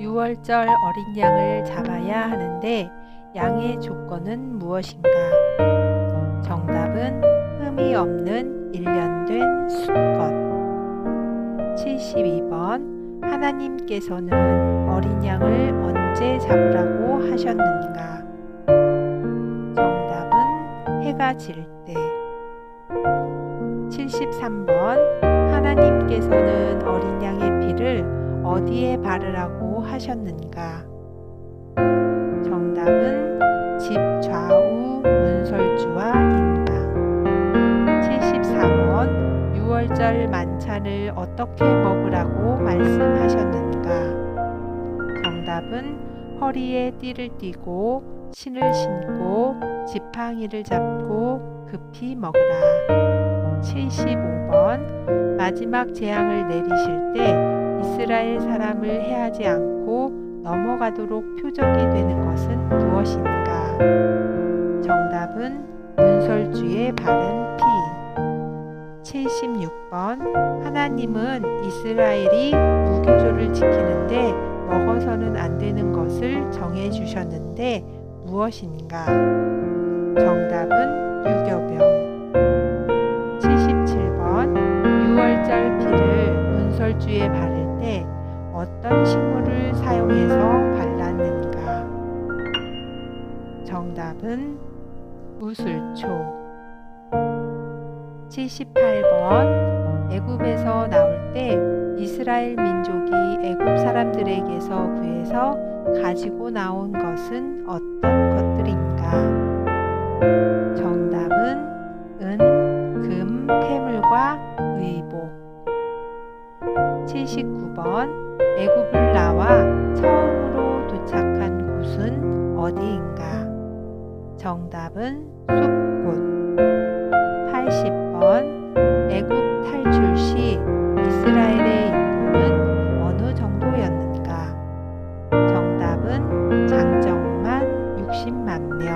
6월절 어린 양을 잡아야 하는데 양의 조건은 무엇인가? 정답은 흠이 없는 1년 된 수컷. 72번 하나님께서는 어린 양을 언제 잡으라고 하셨는가? 정답은 해가 질 때. 73번 하나님께서는 어린 양의 피를 어디에 바르라고 하셨는가? 정답은 집 좌우 문설주와 임방. 74번 6월절 만찬을 어떻게 먹으라고 말씀하셨는가? 정답은 허리에 띠를 띠고 신을 신고 지팡이를 잡고 급히 먹으라. 75번 마지막 재앙을 내리실 때 이스라엘 사람을 해하지 않고 넘어가도록 표적이 되는 것은 무엇인가? 정답은 문설주에 바른 피. 76번 하나님은 이스라엘이 무교조를 지키는데 먹어서는 안 되는 것을 정해 주셨는데 무엇인가? 정답은 유교병. 어떤 식물을 사용해서 발랐는가? 정답은 우슬초. 78번 애굽에서 나올 때 이스라엘 민족이 애굽 사람들에게서 구해서 가지고 나온 것은 어떤 것들인가? 정답은 은, 금, 폐물과 의복. 79번 애굽을 나와 처음으로 도착한 곳은 어디인가? 정답은 숲곳. 80번 애굽 탈출 시 이스라엘의 인구는 어느 정도였는가? 정답은 장정만 60만 명.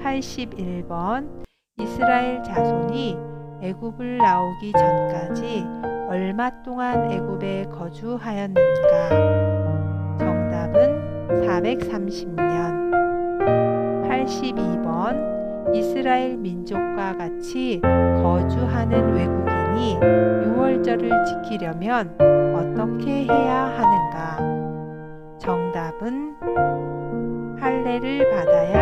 81번 이스라엘 자손이 애굽을 나오기 전까지 얼마 동안 애굽에 거주하였는가? 정답은 430년. 82번 이스라엘 민족과 같이 거주하는 외국인이 6월절을 지키려면 어떻게 해야 하는가? 정답은 할례를 받아야.